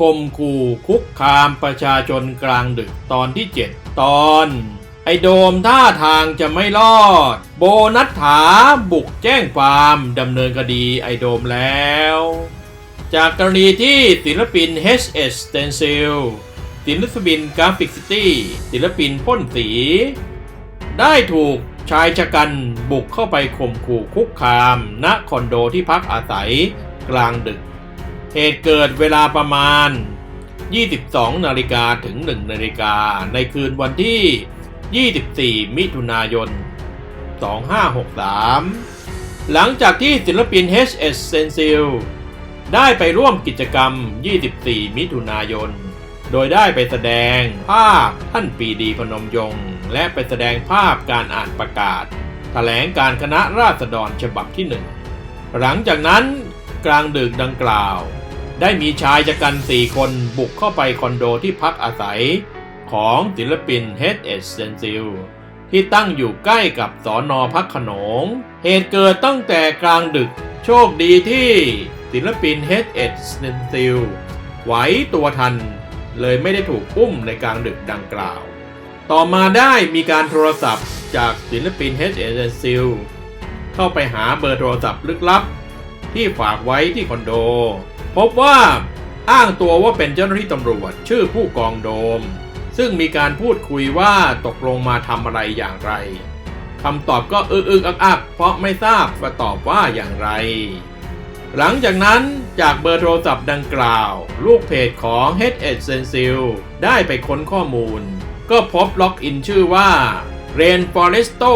คมขู่คุกคามประชาชนกลางดึกตอนที่ 7 ตอน ไอโดมท่าทางจะไม่รอด โบนัทถาบุกแจ้งความดำเนินคดีไอโดมแล้ว จากกรณีที่ศิลปิน HS Stencil ศิลปินกราฟิกซิตี้ศิลปินพ่นสี ได้ถูกชายชะกันบุกเข้าไปข่มขู่คุกคาม ณคอนโดที่พักอาศัย กลางดึก เหตุเกิดเวลาประมาณ 22 นาฬิกาถึง 1 นาฬิกาในคืนวันที่ 24 มิถุนายน 2563 หลังจากที่ศิลปิน HS Stencil ได้ไปร่วมกิจกรรม 24 มิถุนายน โดยได้ไปแสดงภาพท่านปีดีพนมยงค์และไปแสดงภาพการอ่านประกาศแถลงการคณะราษฎรฉบับที่หนึ่ง หลังจากนั้นกลางดึกดังกล่าว ได้มีชายจักันสี่คนบุกเข้าไปคอนโดที่พักอาศัย ของศิลปิน H.S. Stencil ที่ตั้งอยู่ใกล้กับสอนอพักขนง เหตุเกิดตั้งแต่กลางดึกโชคดีที่ศิลปิน H.S. Stencil ไหวตัวทัน เลยไม่ได้ถูกอุ้มในกลางดึกดังกล่าว ต่อมาได้มีการโทรศัพท์จากศิลปิน H.S. Stencil เข้าไปหาเบอร์โทรศัพท์ลึกลับ ที่ฝากไว้ที่คอนโด พบว่าอ้างตัวว่าเป็นเจ้าหน้าที่ตำรวจชื่อผู้กองโดม ซึ่งมีการพูดคุยว่าตกลงมาทำอะไรอย่างไรคำตอบก็อึกอึกอักอักเพราะไม่ทราบว่าตอบว่าอย่างไร หลังจากนั้นจากเบอร์โทรศัพท์ดังกล่าว ลูกเพจของ h e d s e n s i l ได้ไปค้นข้อมูล ก็พบล็อกอินชื่อว่า Rain Foresto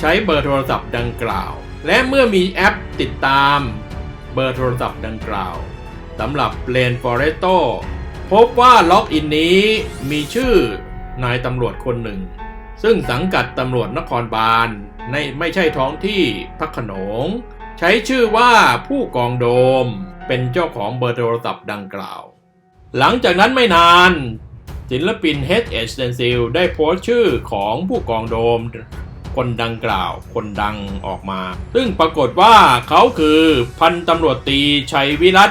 ใช้เบอร์โทรศัพท์ดังกล่าว และเมื่อมีแอปติดตาม เบอร์โทรศัพท์ดังกล่าว สำหรับ Rain Foresto พบว่าล็อกอินนี้มีชื่อนายตำรวจคนหนึ่ง ซึ่งสังกัดตำรวจนครบาลในไม่ใช่ท้องที่พักขนง ใช้ชื่อว่าผู้กองโดมเป็นเจ้าของเบอร์โทรศัพท์ดังกล่าว หลังจากนั้นไม่นาน ศิลปิน H. H. Stencil ได้โพสต์ชื่อของผู้กองโดม คนดังกล่าว คนดังออกมา ซึ่งปรากฏว่าเขาคือพันตำรวจตีชัยวิรัต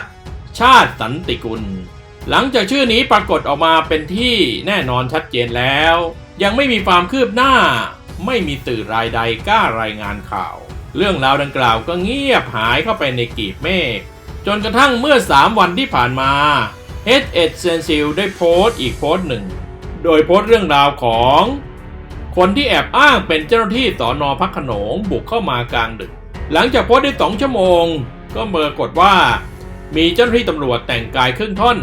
ชาติสันติกุล หลังจากชื่อนี้ปรากฏออกมาเป็นที่แน่นอนชัดเจนแล้ว ยังไม่มีความคืบหน้า ไม่มีสื่อรายใดกล้ารายงานข่าว เรื่องราวดังกล่าวก็เงียบหายเข้าไปในกีบเมฆจนกระทั่งเมื่อ 3 วันที่ผ่านมา H. H. s e n s i l ได้โพสต์อีกโพสต์หนึ่ง โดยโพสต์เรื่องราวของ คนที่แอบอ้างเป็นเจ้าหน้าที่สอนอพักขนงบุกเข้ามากลางดึก หลังจากโพสต์ได้สองชั่วโมง ก็เมื่อกฏว่า มีเจ้าหน้าที่ตำรวจแต่งกายครึ่งท่อน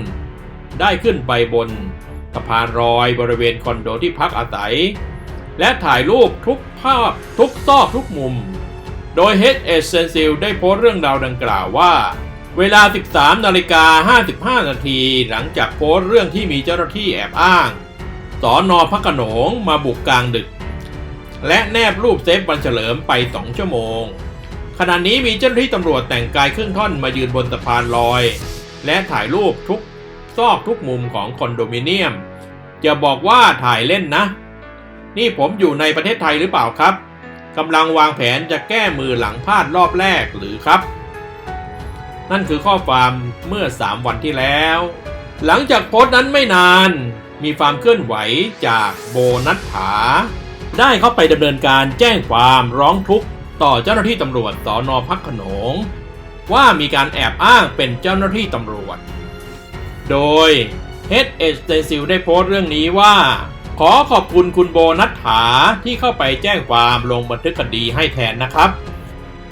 ได้ขึ้นไปบนสะพานรอยบริเวณคอนโดที่พักอาศัย และถ่ายรูปทุกภาพทุกซอกทุกมุม โดย H. S. s e n s i l ได้โพสต์เรื่องราวดังกล่าวว่า เวลา 13นาฬิกา55 นาทีหลังจากโพสต์เรื่องที่มีเจ้าหน้าที่แอบอ้างสอนอพระโขนงมาบุกกลางดึก และแนบรูปเซฟวันเฉลิมไป 2 ชั่วโมง ขณะนี้มีเจ้าหน้าที่ตำรวจแต่งกายครึ่งท่อนมายืนบนสะพานลอย และถ่ายรูปทุกซอกทุกมุมของคอนโดมิเนียม จะบอกว่าถ่ายเล่นนะ นี่ผมอยู่ในประเทศไทยหรือเปล่าครับกำลังวางแผนจะแก้มือหลังพลาดรอบแรกหรือครับ นั่นคือข้อความเมื่อ 3 วันที่แล้ว หลังจากโพสต์นั้นไม่นาน มีความเคลื่อนไหวจากโบนัทถาได้เข้าไปดำเนินการแจ้งความร้องทุกข์ ต่อเจ้าหน้าที่ตำรวจสอนอพักขนง ว่ามีการแอบอ้างเป็นเจ้าหน้าที่ตำรวจ โดย H. S. s t e n s i l ได้โพสต์เรื่องนี้ว่า ขอขอบคุณคุณโบนัทถาที่เข้าไปแจ้งความลงบันทึกคดีให้แทนนะครับ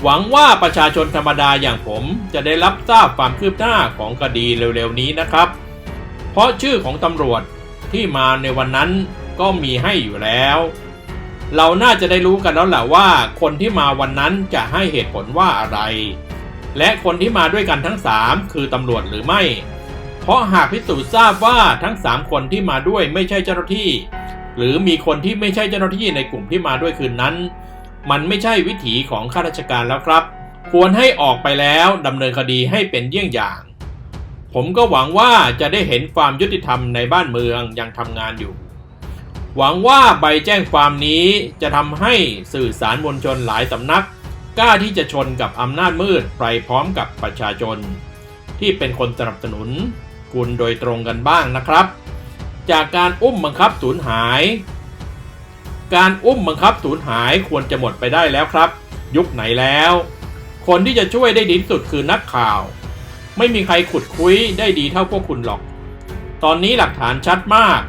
หวังว่าประชาชนธรรมดาอย่างผมจะได้รับทราบความคืบหน้าของคดีเร็วๆนี้นะครับ เพราะชื่อของตำรวจที่มาในวันนั้นก็มีให้อยู่แล้ว เราน่าจะได้รู้กันแล้วแหละว่า คนที่มาวันนั้นจะให้เหตุผลว่าอะไร และคนที่มาด้วยกันทั้ง 3 คือตำรวจหรือไม่ เพราะหากพิสูจน์ทราบว่าทั้ง 3 คนที่มาด้วยไม่ใช่เจ้าหน้าที่ หรือมีคนที่ไม่ใช่เจ้าหน้าที่ในกลุ่มที่มาด้วยคืนนั้น มันไม่ใช่วิถีของข้าราชการแล้วครับ ควรให้ออกไปแล้วดำเนินคดีให้เป็นเยี่ยงอย่าง ผมก็หวังว่าจะได้เห็นความยุติธรรมในบ้านเมืองยังทำงานอยู่ หวังว่าใบแจ้งความนี้จะทำให้สื่อสารมวลชนหลายสำนัก กล้าที่จะชนกับอำนาจมืดไปพร้อมกับประชาชน ที่เป็นคนสนับสนุนกุลโดยตรงกันบ้างนะครับ จากการอุ้มบังคับสูญหาย การอุ้มบังคับสูญหายควรจะหมดไปได้แล้วครับ ยุคไหนแล้ว คนที่จะช่วยได้ดีที่สุดคือนักข่าว ไม่มีใครขุดคุยได้ดีเท่าพวกคุณหรอก ตอนนี้หลักฐานชัดมาก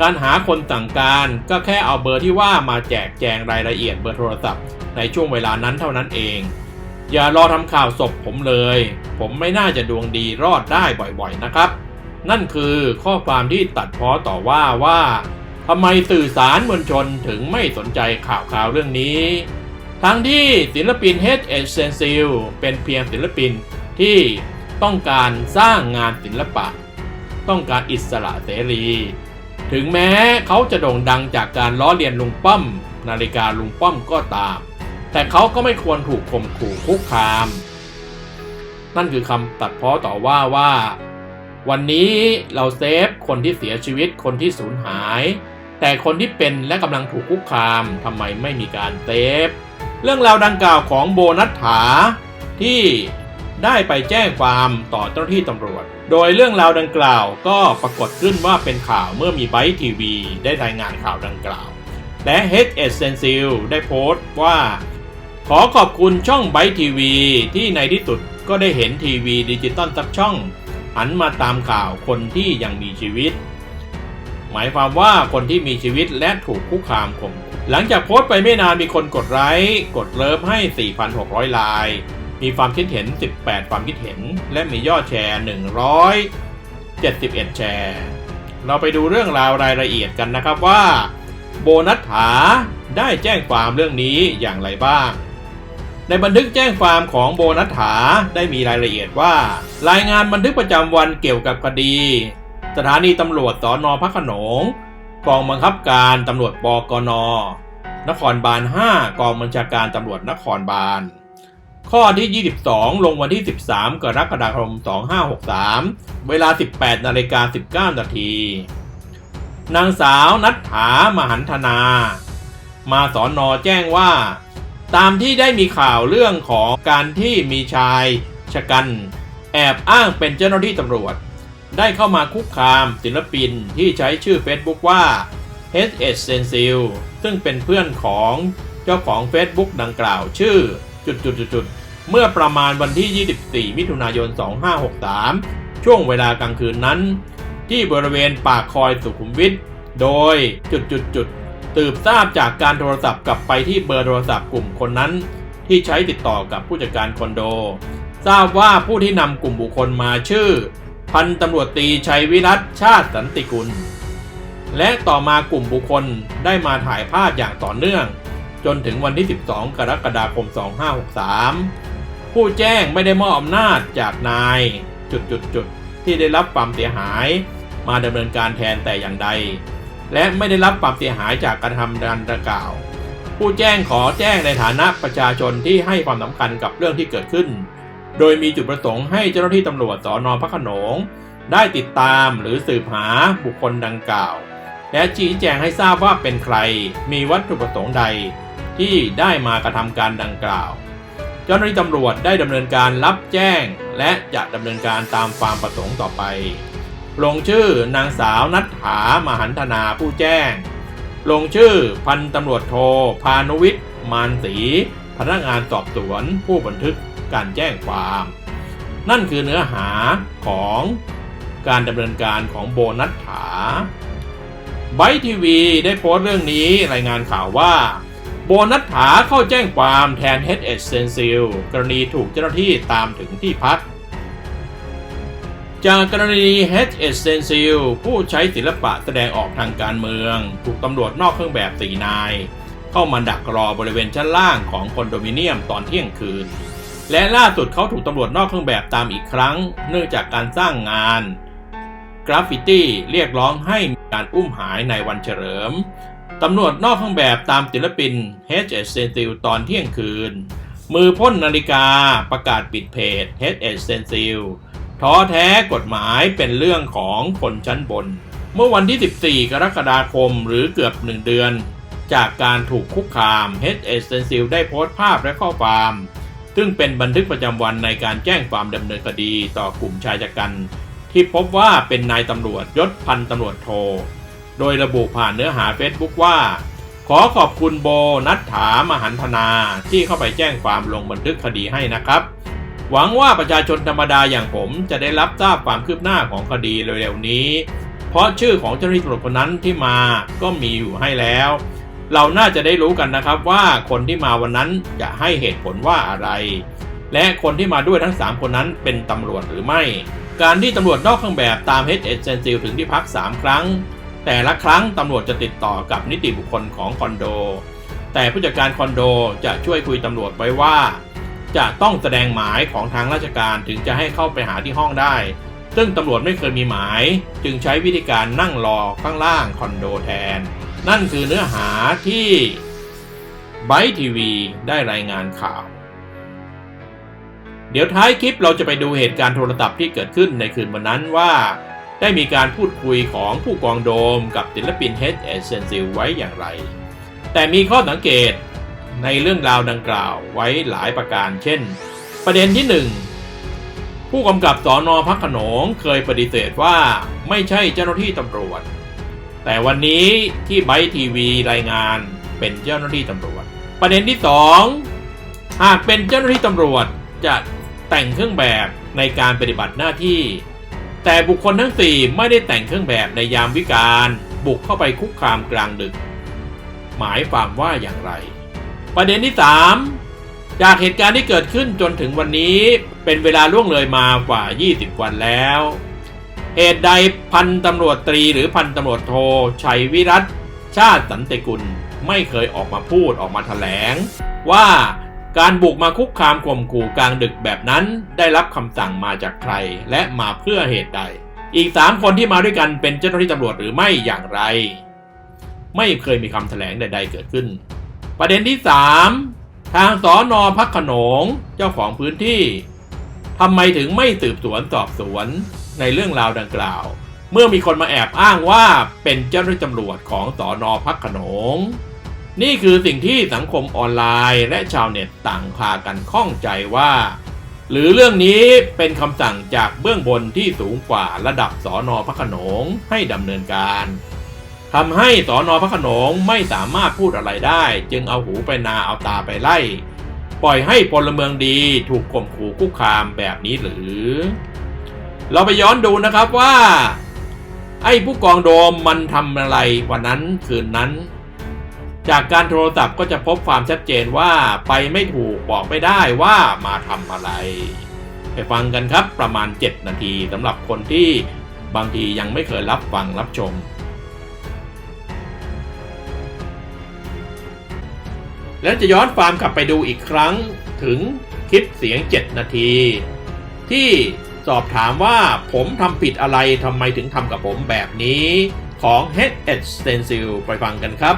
การหาคนสั่งการก็แค่เอาเบอร์ที่ว่ามาแจกแจงรายละเอียดเบอร์โทรศัพท์ ในช่วงเวลานั้นเท่านั้นเอง อย่ารอทำข่าวศพผมเลย ผมไม่น่าจะดวงดีรอดได้บ่อยๆนะครับ นั่นคือข้อความที่ตัดพ้อต่อว่าว่าทำไมสื่อสารมวลชนถึงไม่สนใจข่าวข่าวเรื่องนี้ ทั้งที่ศิลปิน H e s e n s i l เป็นเพียงศิลปินที่ต้องการสร้างงานศิลปะ ต้องการอิสระเสรี ถึงแม้เขาจะโด่งดังจากการล้อเลียนลุงป้อม นาฬิกาลุงป้อมก็ตาม แต่เขาก็ไม่ควรถูกข่มขู่คุกคาม นั่นคือคำตัดพ้อต่อว่าว่า วันนี้เราเซฟคนที่เสียชีวิตคนที่สูญหาย แต่คนที่เป็นและกำลังถูกคุกคามทำไมไม่มีการเซฟ เรื่องราวดังกล่าวของโบนัสถาที่ได้ไปแจ้งความต่อเจ้าหน้าที่ตำรวจ โดยเรื่องราวดังกล่าวก็ปรากฏขึ้นว่าเป็นข่าวเมื่อมีไบต์ทีวีได้รายงานข่าวดังกล่าว และ h e s e n s i l ได้โพสต์ว่า ขอขอบคุณช่องไบต์ทีวีที่ในที่สุดก็ได้เห็นทีวีดิจิตอลสักช่อง หันมาตามข่าวคนที่ยังมีชีวิต หมายความว่าคนที่มีชีวิตและถูกคุกคามข่มหลังจากโพสต์ไปไม่นานมีคนกดไลค์กดเลิฟให้ 4,600 ลาย มีความคิดเห็น 18 ความคิดเห็น และมียอดแชร์ 171 แชร์ เราไปดูเรื่องราวรายละเอียดกันนะครับว่า โบนัสถาได้แจ้งความเรื่องนี้อย่างไรบ้าง ในบันทึกแจ้งความของโบนัสถาได้มีรายละเอียดว่า รายงานบันทึกประจำวันเกี่ยวกับคดี สถานีตำรวจสอนอพระขนงกองบังคับการตำรวจปกน นครบาล 5 กองบัญชาการตำรวจนครบาล ข้อที่ 22 ลงวันที่ 13 กรกฎาคม 2563 เวลา 18 นาฬิกา 19 นาที นางสาวนัทถามหันธนา มาสอนอแจ้งว่า ตามที่ได้มีข่าวเรื่องของการที่มีชายชะกัน แอบอ้างเป็นเจ้าหน้าที่ตำรวจ ได้เข้ามาคุกคามศิลปินที่ใช้ชื่อ Facebook ว่า h s s e n s i l ซึ่งเป็นเพื่อนของเจ้าของ Facebook ดังกล่าวชื่อ จุดๆๆเมื่อประมาณวันที่ 24 มิถุนายน 2563 ช่วงเวลากลางคืนนั้น ที่บริเวณปากคอยสุขุมวิท โดยจุดๆๆตืบทราบจากการโทรศัพท์กลับไปที่เบอร์โทรศัพท์กลุ่มคนนั้น ที่ใช้ติดต่อกับผู้จัดการคอนโด ทราบว่าผู้ที่นำกลุ่มบุคคลมาชื่อ พันตำรวจตีชัยวิรัตชาติสันติกุล และต่อมากลุ่มบุคคลได้มาถ่ายภาพอย่างต่อเนื่อง จนถึงวันที่ 12 กรกฎาคม 2563 ผู้แจ้งไม่ได้มอบอำนาจจากนายจุดๆๆที่ได้รับความเสียหายมาดำเนินการแทนแต่อย่างใด และไม่ได้รับความเสียหายจากการทำดันดังกล่าว ผู้แจ้งขอแจ้งในฐานะประชาชนที่ให้ความสำคัญกับเรื่องที่เกิดขึ้น โดยมีจุดประสงค์ให้เจ้าหน้าที่ตำรวจสอนอพระขนง ได้ติดตามหรือสืบหาบุคคลดังกล่าว และชี้แจงให้ทราบว่าเป็นใคร มีวัตถุประสงค์ใด ที่ได้มากระทำการดังกล่าว เจ้าหน้าที่ตำรวจได้ดำเนินการรับแจ้ง และจะดำเนินการตามความประสงค์ต่อไป ลงชื่อนางสาวนัทถามหันธนาผู้แจ้ง ลงชื่อพันตำรวจโทพานุวิทย์มานศรีพนักงานสอบสวนผู้บันทึกการแจ้งความ นั่นคือเนื้อหาของการดำเนินการของโบนัสถาไบทีวีได้โพสต์เรื่องนี้รายงานข่าวว่า โบนัสถาเข้าแจ้งความแทน h e s e n s i l กรณีถูกเจ้าหน้าที่ตามถึงที่พัก จากกรณี H s e n s i l ผู้ใช้ศิลปะแสดงออกทางการเมือง ถูกตำรวจนอกเครื่องแบบสีนาย เข้ามาดักรอบริเวณชั้นล่างของคอนโดมิเนียมตอนเที่ยงคืน และล่าสุดเขาถูกตำรวจนอกเครื่องแบบตามอีกครั้ง เนื่องจากการสร้างงานกราฟฟิตี้เรียกร้องให้มีการอุ้มหายในวันเฉลิม ตำรวจนอกเครื่องแบบตามศิลปิน H s e n s i l ตอนเที่ยงคืน มือพ่นนาฬิกาประกาศปิดเพจ H s e n s i l ท้อแท้กฎหมายเป็นเรื่องของคนชั้นบน เมื่อวันที่ 14 กรกฎาคมหรือเกือบ1เดือน จากการถูกคุกคาม H s e n s i l ได้โพสต์ภาพและข้อความซึ่งเป็นบันทึกประจำวันในการแจ้งความดำเนินคดีต่อกลุ่มชายชะกัน ที่พบว่าเป็นนายตำรวจยศพันตำรวจโท โดยระบุผ่านเนื้อหา Facebook ว่า ขอขอบคุณโบนัทถามหันธนาที่เข้าไปแจ้งความลงบันทึกคดีให้นะครับ หวังว่าประชาชนธรรมดาอย่างผมจะได้รับทราบความคืบหน้าของคดีเร็วๆนี้ เพราะชื่อของเจ้าหน้าที่ตำรวจคนนั้นที่มาก็มีอยู่ให้แล้ว เราน่าจะได้รู้กันนะครับว่าคนที่มาวันนั้นจะให้เหตุผลว่าอะไร และคนที่มาด้วยทั้ง 3 คนนั้นเป็นตำรวจหรือไม่ การที่ตำรวจนอกเครื่องแบบตาม h อ s e n s i l ถึงที่พัก 3 ครั้ง แต่ละครั้งตำรวจจะติดต่อกับนิติบุคคลของคอนโด แต่ผู้จัดการคอนโดจะช่วยคุยตำรวจไว้ว่า จะต้องแสดงหมายของทางราชการถึงจะให้เข้าไปหาที่ห้องได้ ซึ่งตำรวจไม่เคยมีหมาย จึงใช้วิธีการนั่งรอข้างล่างคอนโดแทน นั่นคือเนื้อหาที่ไบทีวีได้รายงานข่าว เดี๋ยวท้ายคลิปเราจะไปดูเหตุการณ์โทรศัพท์ที่เกิดขึ้นในคืนวันนั้นว่า ได้มีการพูดคุยของผู้กองโดมกับศิลปิน H e s e n s i l ไว้อย่างไร แต่มีข้อสังเกตในเรื่องราวดังกล่าวไว้หลายประการ เช่น ประเด็นที่ 1 ผู้กำกับสอนอพักขนงเคยปฏิเสธว่าไม่ใช่เจ้าหน้าที่ตำรวจ แต่วันนี้ที่ไบทีวีรายงานเป็นเจ้าหน้าที่ตำรวจ ประเด็นที่ 2 หากเป็นเจ้าหน้าที่ตำรวจจะแต่งเครื่องแบบในการปฏิบัติหน้าที่ แต่บุคคลทั้ง4ไม่ได้แต่งเครื่องแบบในยามวิการบุกเข้าไปคุกคามกลางดึก หมายความว่าอย่างไร ประเด็นที่ 3 จากเหตุการณ์ที่เกิดขึ้นจนถึงวันนี้เป็นเวลาล่วงเลยมากว่า 20 วันแล้วเหตุใดพันตำรวจตรีหรือพันตำรวจโทชัยวิรัตชาติสันติกุลไม่เคยออกมาพูดออกมาแถลง ว่า การบุกมาคุกคามข่มขู่กลางดึกแบบนั้น ได้รับคำสั่งมาจากใคร และมาเพื่อเหตุใด อีกสามคนที่มาด้วยกันเป็นเจ้าหน้าที่ตำรวจหรือไม่อย่างไร ไม่เคยมีคำแถลงใด ๆ เกิดขึ้น ประเด็นที่ 3 ทางสอนอพักขนงเจ้าของพื้นที่ทำไมถึงไม่สืบสวนสอบสวนในเรื่องราวดังกล่าว เมื่อมีคนมาแอบอ้างว่าเป็นเจ้าหน้าที่ตำรวจของสอนอพักขนง นี่คือสิ่งที่สังคมออนไลน์และชาวเน็ตต่างพากันข้องใจว่า หรือเรื่องนี้เป็นคำสั่งจากเบื้องบนที่สูงกว่าระดับสอนอพระขนงให้ดำเนินการทำให้สอนอพระขนงไม่สามารถพูดอะไรได้ จึงเอาหูไปนาเอาตาไปไล่ ปล่อยให้พลเมืองดีถูกข่มขู่คุกคามแบบนี้หรือ เราไปย้อนดูนะครับว่า ไอ้ผู้กองโดมมันทำอะไรวันนั้นคืนนั้น จากการโทรศัพท์ก็จะพบความชัดเจนว่าไปไม่ถูกบอกไม่ได้ว่ามาทำอะไร ไปฟังกันครับประมาณ 7 นาทีสำหรับคนที่บางทียังไม่เคยรับฟังรับชมและจะย้อนความกลับไปดูอีกครั้งถึงคลิปเสียง 7 นาที ที่สอบถามว่าผมทำผิดอะไรทำไมถึงทำกับผมแบบนี้ของ Head e d Stencil ไปฟังกันครับ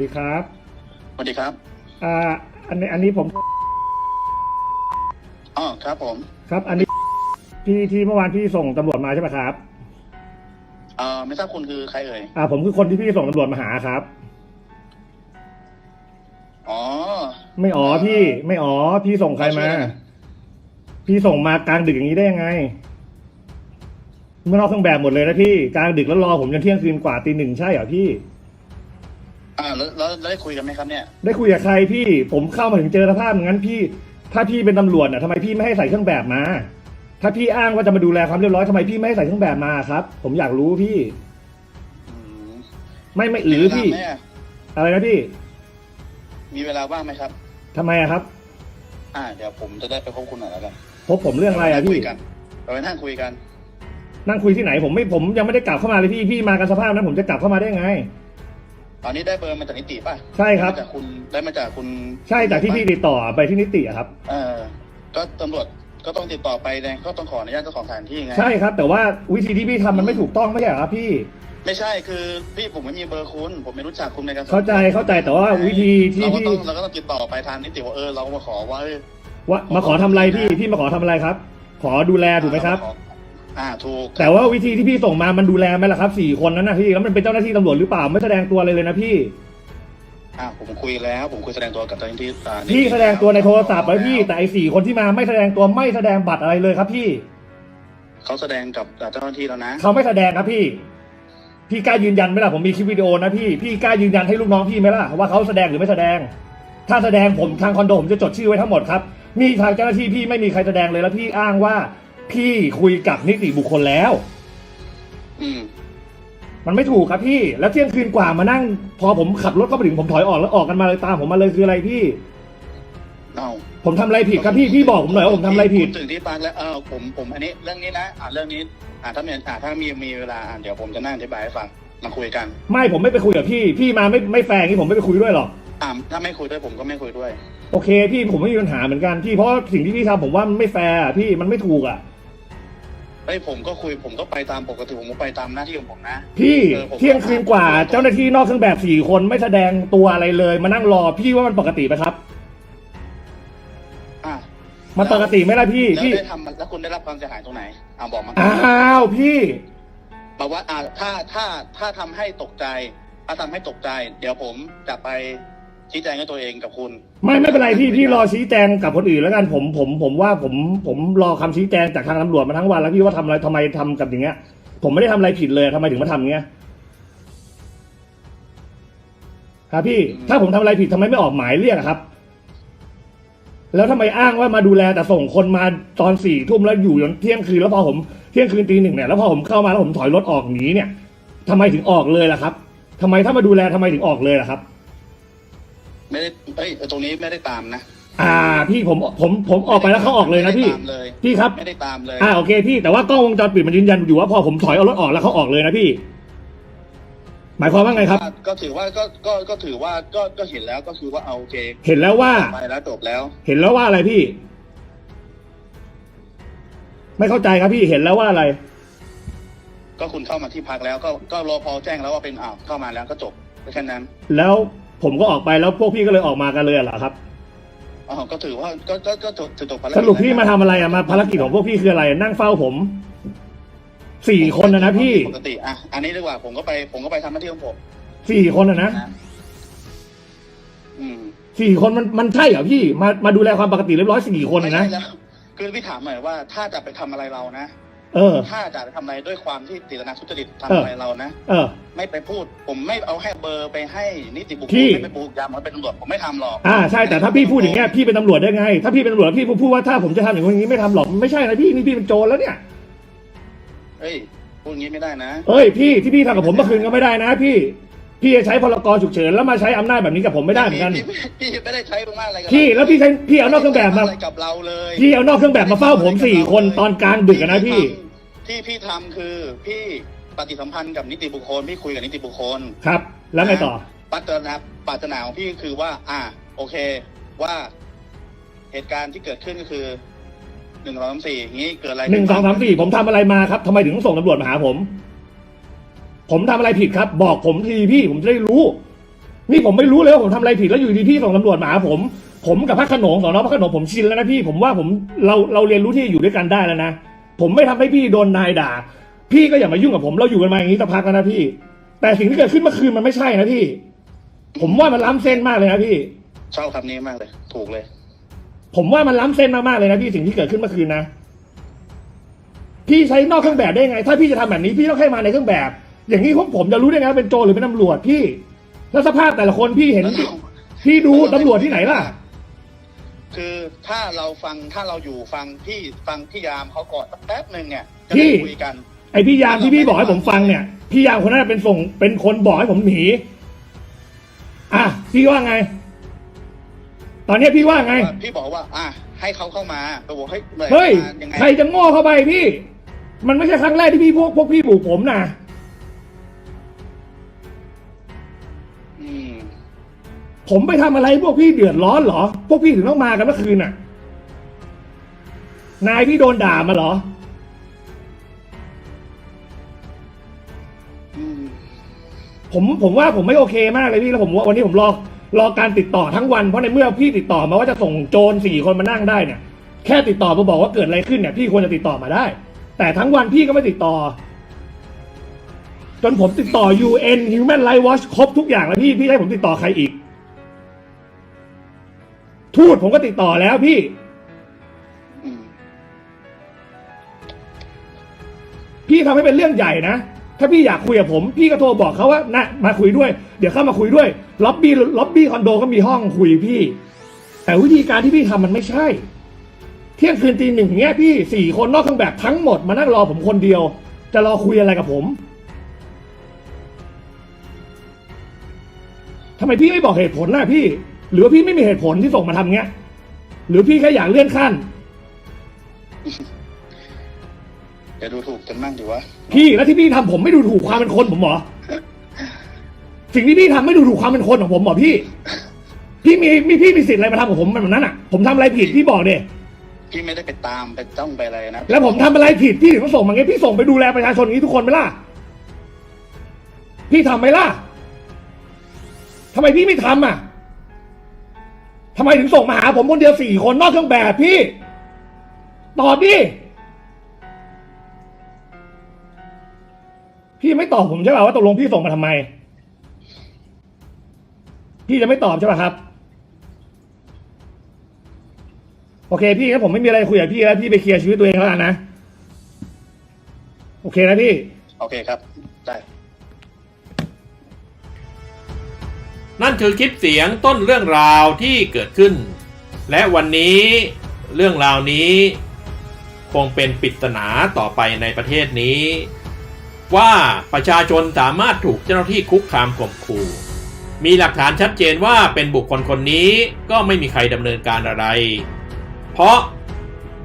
ดีครับสวัสดีครับ อ่า อันนี้อันนี้ผมอ๋อครับผม ครับ อันนี้ที่ที่เมื่อวานพี่ส่งตำรวจมาใช่ไหมครับเอ่อไม่ทราบคุณคือใครเอ่ยอ่า ผมคือคนที่พี่ส่งตำรวจมาหาครับ อ๋อ ไม่อ๋อพี่ ไม่อ๋อพี่ส่งใครมาช่วยหน่อยพี่ส่งมากลางดึกอย่างนี้ได้ยังไงเมื่อนอกเครื่องแบบหมดเลยนะพี่กลางดึกแล้วรอผมจนเที่ยงคืนกว่าตีหนึ่งใช่เหรอพี่อ่า แล้วแล้วแล้วได้คุยกันไหมครับเนี่ย ได้คุยกับใครพี่ผมเข้ามาถึงเจอสภาพอย่างนั้นพี่ ถ้าพี่เป็นตำรวจน่ะทำไมพี่ไม่ให้ใส่เครื่องแบบมา ถ้าพี่อ้างว่าจะมาดูแลความเรียบร้อยทำไมพี่ไม่ให้ใส่เครื่องแบบมาครับ ผมอยากรู้พี่ อืมไม่ไม่หรือพี่ มีเวลาไหมะอะไรนะพี่มีเวลาว่างไหมครับ ทำไมอะครับอ่า เดี๋ยวผมจะได้ไปพบคุณหน่อยแล้วกันพบผมเรื่องอะไรอะคุพี่ ยกันเราไปนั่งคุยกัน นั่งคุยที่ไหนผมไม่ผมยังไม่ได้กลับเข้ามาเลยพี่พี่มากันสภาพนั้นผมจะกลับเข้ามาได้ไง ตอนนี้ได้เบอร์มาจากนิติป่ะใช่ครับ ได้มาจากคุณได้มาจากคุณใช่จากที่พี่ติดต่อไปที่นิติอะครับ เออก็ตำรวจก็ต้องติดต่อไปนะก็ต้องขออนุญาตเจ้าของสถานที่ไง ใช่ครับ แต่ว่าวิธีที่พี่ทำมันไม่ถูกต้องไม่ใช่เหรอครับพี่ ไม่ใช่คือพี่ผมไม่มีเบอร์คุณ ผมไม่รู้จักคุณในการเข้าใจเข้าใจแต่ว่าวิธีที่เราก็พี่ต้องเราก็ต้องติดต่อไปทางนิติว่าเออเรามาขอว่าเออว่ามาขอทำอะไรพี่พี่มาขอทำอะไรครับ ขอดูแลถูกไหมครับอ่าถูกแต่ว่าวิธีที่พี่ส่งมามันดูแลไหมล่ะครับสี่คนนั้นนะพี่แล้วมันเป็นเจ้าหน้าที่ตำรวจหรือเปล่าไม่แสดงตัวอะไรเลยนะพี่ อ่าผมคุยแล้ว ผมคุยแสดงตัวกับเจ้าหน้าที่อ่าพี่แสดงตัวในโทรศัพท์ไว้พี่แต่ไอ้สี่คนที่มาไม่แสดงตัวไม่แสดงบัตรอะไรเลยครับพี่เขาแสดงกับเจ้าหน้าที่แล้วนะเขาไม่แสดงครับพี่ พี่กล้ายืนยันไหมล่ะผมมีคลิปวิดีโอนะพี่พี่กล้ายืนยันให้ลูกน้องพี่ไหมล่ะว่าเขาแสดงหรือไม่แสดง ถ้าแสดงผมทางคอนโดผมจะจดชื่อไว้ทั้งหมดครับมีทางเจ้าหน้าที่พี่ไม่มีใครแสดงเลยแล้วพี่อ้างว่า พี่คุยกับนิติบุคคลแล้ว อืม มันไม่ถูกครับพี่ แล้วเที่ยงคืนกว่ามานั่ง พอผมขับรถเข้าไปถึงผมถอยออกแล้วออกกันมาเลยตามผมมาเลยคืออะไรพี่ เอาผมทำอะไรผิดครับพี่พี่บอกผมหน่อยว่าผมทำอะไรผิดณถึงที่ปักแล้วเออผมผมอันนี้เรื่องนี้นะอ่าเรื่องนี้ อ่าถ้ามีอ่าถ้ามีมีเวลาอ่าเดี๋ยวผมจะนั่งอธิบายให้ฟังมาคุยกัน ไม่ผมไม่ไปคุยกับพี่ พี่มาไม่ไม่แฟร์อย่างนี้ผมไม่ไปคุยด้วยหรอก อ่าถ้าไม่คุยด้วยผมก็ไม่คุยด้วย โอเคพี่ผมไม่มีปัญหาเหมือนกันพี่เพราะสิ่งที่พี่ทำผมว่ามันไม่แฟร์อะพี่มันไม่ถูกอะเฮ้ยผมก็คุยผมก็ไปตามปกติผมก็ไปตามหน้าที่ของผมนะ พี่เออผม เที่ยงคืนกว่าเจ้าหน้าที่นอกเครื่องแบบสี่คนไม่แสดงตัวอะไรเลยมานั่งรอพี่ว่ามันปกติไหมครับ อ่ามันปกติไหมล่ะพี่แล้วพี่ได้ทำแล้วคุณได้รับความเสียหายตรงไหนอ่าบอกมาอ้าวพี่ บอกว่าอ่าถ้าถ้าถ้าทำให้ตกใจ ถ้าทำให้ตกใจ เดี๋ยวผมจะไป ชี้แจงให้ตัวเองกับคุณ ไม่ไม่เป็นไรพี่พี่รอชี้แจงกับคนอื่นแล้วกันผมผมผมว่าผมผมรอคำชี้แจงจากทางตำรวจมาทั้งวันแล้วพี่ว่าทำอะไรทำไมทำกับอย่างเงี้ย ผมไม่ได้ทำอะไรผิดเลยทำไมถึงมาทำอย่างเงี้ยครับพี่ถ้าผมทำอะไรผิดทำไมไม่ออกหมายเรียกอะครับ แล้วทำไมอ้างว่ามาดูแลแต่ส่งคนมาตอนสี่ทุ่มแล้วอยู่จนเที่ยงคืนแล้วพอผมเที่ยงคืนตีหนึ่งเนี่ยแล้วพอผมเข้ามาแล้วผมถอยรถออกหนีเนี่ยทำไมถึงออกเลยล่ะครับทำไมถ้ามาดูแลทำไมถึงออกเลยล่ะครับ ไม่ได้เอ้ยตรงนี้ไม่ได้ตามนะอ่าพี่ผมผมผมออกไปแล้วเขาออกเลยนะพี่ไม่ได้ตามเลยพี่ครับ ไม่ได้ตามเลยอ่าโอเคพี่แต่ว่ากล้องวงจรปิดมันยืนยันอยู่ว่าพอผมถอยเอารถออกแล้วเขาออกเลยนะพี่ หมายความว่าไงครับ ก็ถือว่าก็ก็ก็ถือว่าก็ก็เห็นแล้วก็คือว่าเอาโอเคเห็นแล้วว่าไปแล้วจบแล้ว เห็นแล้วว่าอะไรพี่ ไม่เข้าใจครับพี่เห็นแล้วว่าอะไร ก็คุณเข้ามาที่พักแล้ว ก็ก็รอพอแจ้งแล้วว่าเป็นอ้าวเข้ามาแล้วก็จบแค่นั้นแล้ว ผมก็ออกไปแล้วพวกพี่ก็เลยออกมากันเลยเหรอครับอ๋อก็ถือว่าก็ก็ก็จบจบภารกิจสรุปพี่มาทำอะไรอะมาภารกิจของพวกพี่คืออะไรนั่งเฝ้าผมสี่คนนะนะพี่ปกติอะอันนี้ดีกว่าผมก็ไปผมก็ไปทำหน้าที่ของผมสี่คนนะนะนะอืมสี่คนมันมันใช่เหรอพี่มามาดูแลความปกติเรียบร้อยสี่คนไม่นะใช่แล้วคือพี่ถามหน่อยว่าถ้าจะไปทำอะไรเรานะ เออ ถ้าจะไปทำอะไรด้วยความที่ติดนาทุจริตทำเออออะไรเรานะเออ ไม่ไปพูด ผมไม่เอาให้เบอร์ไปให้นิติบุคคพี่ลไม่ไปปลูกยามเขาเป็นตำรวจผมไม่ทำหรอกอ่าใช่แต่ถ้าพี่พูดอย่างเงี้ยพี่เป็นตำรวจได้ไง ถ้าพี่เป็นตำรวจพี่พูดว่าถ้าผมจะทำอย่างนี้ไม่ทำหรอกไม่ใช่นะพี่นี่พี่เป็นโจรแล้วเนี่ยเฮ้ยพูดงี้ไม่ได้นะ เอ้ยพี่ที่พี่ทำกับผมเมื่อคืนก็ไม่ได้นะพี่ พี่จะใช้พลกรฉุกเฉินแล้วมาใช้อำนาจแบบนี้กับผมไม่ได้เหมือนกัน พี่พี่พี่ไม่ได้ใช้ตรงนั้นอะไรกับพี่แล้วพี่ใช้พี่เอานอกเครื่องแบบมา อะไรกับเราเลยพี่เอานอกเครื่องแบบมาเฝ้าผมสี่คนตอนกลางดึกอะนะพี่ ที่พี่ทำคือพี่ปฏิสัมพันธ์กับนิติบุคคลพี่คุยกับนิติบุคคลครับ แล้วไงต่อปัจนาปัจนาของพี่คือว่า อ่า โอเค ว่าเหตุการณ์ที่เกิดขึ้นก็คือหนึ่งสองสามสี่อย่างนี้เกิดอะไรหนึ่งสองสามสี่ผมทำอะไรมาครับทำไมถึงต้องส่งตำรวจมาหาผม ผมทำอะไรผิดครับ บอกผมทีพี่ผมจะได้รู้ นี่ผมไม่รู้เลยว่าผมทำอะไรผิดแล้วอยู่ดีพี่ส่งตำรวจมาหาผม ผมกับพระโขนงสอนอพระโขนงผมชินแล้วนะพี่ผมว่าผมเราเราเรียนรู้ที่จะอยู่ด้วยกันได้แล้วนะผมไม่ทำให้พี่โดนนายด่า พี่ก็อย่ามายุ่งกับผมเราอยู่กันมาอย่างนี้สักพักแล้วนะพี่ แต่สิ่งที่เกิดขึ้นเมื่อคืนมันไม่ใช่นะพี่ ผมว่ามันล้ำเส้นมากเลยนะพี่ชอบคำนี้มากเลย ถูกเลย ผมว่ามันล้ำเส้นมากๆเลยนะพี่สิ่งที่เกิดขึ้นเมื่อคืนนะพี่ใช้นอกเครื่องแบบได้ไง ถ้าพี่จะทำแบบนี้พี่ต้องให้มาในเครื่องแบบ อย่างนี้พวกผมจะรู้ได้ไงว่าเป็นโจรหรือเป็นตำรวจพี่ แล้วสภาพแต่ละคนพี่เห็น พี่ดูตำรวจที่ไหนล่ะ คือถ้าเราฟังถ้าเราอยู่ฟังพี่ฟังพี่ยามเขาก่อนสักแป๊บหนึ่งเนี่ยจะพี่ได้คุยกัน ไอพี่ยามที่พี่บอกให้ผมฟังเนี่ย พี่ยามคนนั้นเป็นส่งเป็นคนบอกให้ผมหนี อะพี่ว่าไง ตอนนี้พี่ว่าไง พี่บอกว่า อะให้เขาเข้ามาเราบอกเฮ้ยหน่วยเฮ้ยงานยังไง ใครจะโง่เข้าไปพี่ มันไม่ใช่ครั้งแรกที่พี่พวกพวกพี่บุกผมนะ ผมไปทำอะไรพวกพี่เดือดร้อนเหรอ พวกพี่ถึงต้องมากันเมื่อคืนน่ะ นายพี่โดนด่ามาเหรอ ผมผมว่าผมไม่โอเคมากเลยพี่แล้วผมว่าวันนี้ผมรอรอการติดต่อทั้งวันเพราะในเมื่อพี่ติดต่อมาว่าจะส่งโจรสี่คนมานั่งได้เนี่ย แค่ติดต่อมาบอกว่าเกิดอะไรขึ้นเนี่ยพี่ควรจะติดต่อมาได้ แต่ทั้งวันพี่ก็ไม่ติดต่อ จนผมติดต่อ UN Human Rights Watch ครบทุกอย่างแล้วพี่พี่ให้ผมติดต่อใครอีก ทูตผมก็ติดต่อแล้วพี่ พี่ทำให้เป็นเรื่องใหญ่นะ ถ้าพี่อยากคุยกับผม พี่ก็โทรบอกเขาว่านะมาคุยด้วย เดี๋ยวเข้ามาคุยด้วย ล็อบบี้ ล็อบบี้คอนโดก็มีห้องคุยพี่ แต่วิธีการที่พี่ทำมันไม่ใช่ เที่ยงคืนตีหนึ่งเนี้ยพี่สี่คนนอกเครื่องแบบทั้งหมดมานั่งรอผมคนเดียว จะรอคุยอะไรกับผมทำไมพี่ไม่บอกเหตุผลน่ะพี่ หรือว่าพี่ไม่มีเหตุผลที่ส่งมาทำเงี้ย หรือพี่แค่อยากเลื่อนขั้น อย่าดูถูกกันมั่งดีวะพี่แล้วที่พี่ทำผมไม่ดูถูกความเป็นคนผมเหรอ สิ่งที่พี่ทำไม่ดูถูกความเป็นคนของผมเหรอพี่ พี่มีมีพี่มีสิทธิ์อะไรมาทำกับผมแบบนั้นอะ ผมทำอะไรผิดพี่บอกเดพี่ไม่ได้ไปตามไปจ้องไปอะไรนะแล้วผมทำอะไรผิดพี่ถึงต้องส่งมาไงพี่ส่งไปดูแลประชาชนอย่างนี้ทุกคนไหมล่ะ พี่ทำไหมล่ะทำไมพี่ไม่ทำอะ ทำไมถึงส่งมาหาผมคนเดียวสี่คนนอกเครื่องแบบพี่ ตอบดิ พี่ไม่ตอบผมใช่ป่ะว่าตกลงพี่ส่งมาทำไม พี่จะไม่ตอบใช่ป่ะครับ โอเคพี่งั้นผมไม่มีอะไรคุยกับพี่แล้วพี่ไปเคลียร์ชีวิตตัวเองแล้วกันนะ โอเคนะพี่ โอเคครับ ได้ นั่นคือคลิปเสียงต้นเรื่องราวที่เกิดขึ้น และวันนี้เรื่องราวนี้คงเป็นปริศนาต่อไปในประเทศนี้ ว่าประชาชนสามารถถูกเจ้าหน้าที่คุกคามข่มขู่มีหลักฐานชัดเจนว่าเป็นบุคคลคนนี้ก็ไม่มีใครดำเนินการอะไร เพราะ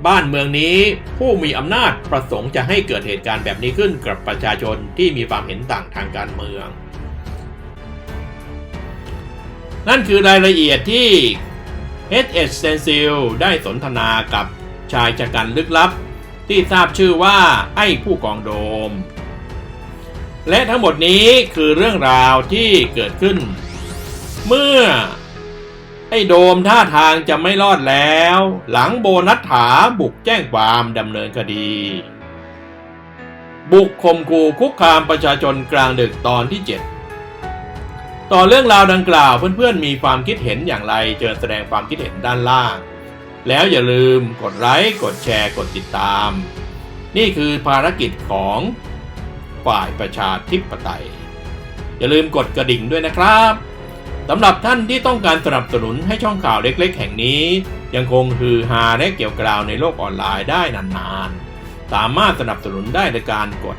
บ้านเมืองนี้ผู้มีอำนาจประสงค์จะให้เกิดเหตุการณ์แบบนี้ขึ้นกับประชาชนที่มีความเห็นต่างทางการเมือง นั่นคือรายละเอียดที่ H.S. Stencil ได้สนทนากับชายชะกันลึกลับ ที่ทราบชื่อว่าไอ้ผู้กองโดม และทั้งหมดนี้คือเรื่องราวที่เกิดขึ้น เมื่อ ไอ้โดมท่าทางจะไม่รอดแล้ว หลังโบนัสถาบุกแจ้งความดำเนินคดี บุกข่มขู่คุกคามประชาชนกลางดึกตอนที่ 7 ต่อเรื่องราวดังกล่าวเพื่อนๆมีความคิดเห็นอย่างไรเชิญแสดงความคิดเห็นด้านล่าง แล้วอย่าลืมกดไลค์กดแชร์กดติดตาม นี่คือภารกิจของฝ่ายประชาธิปไตย อย่าลืมกดกระดิ่งด้วยนะครับสำหรับท่านที่ต้องการสนับสนุนให้ช่องข่าวเล็กๆ แห่งนี้ ยังคงฮือฮาและเกี่ยวกราวในโลกออนไลน์ได้นานๆ สามารถสนับสนุนได้ในการกด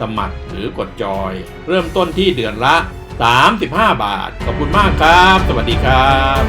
สมัครหรือกดจอย เริ่มต้นที่เดือนละ 35 บาท ขอบคุณมากครับ สวัสดีครับ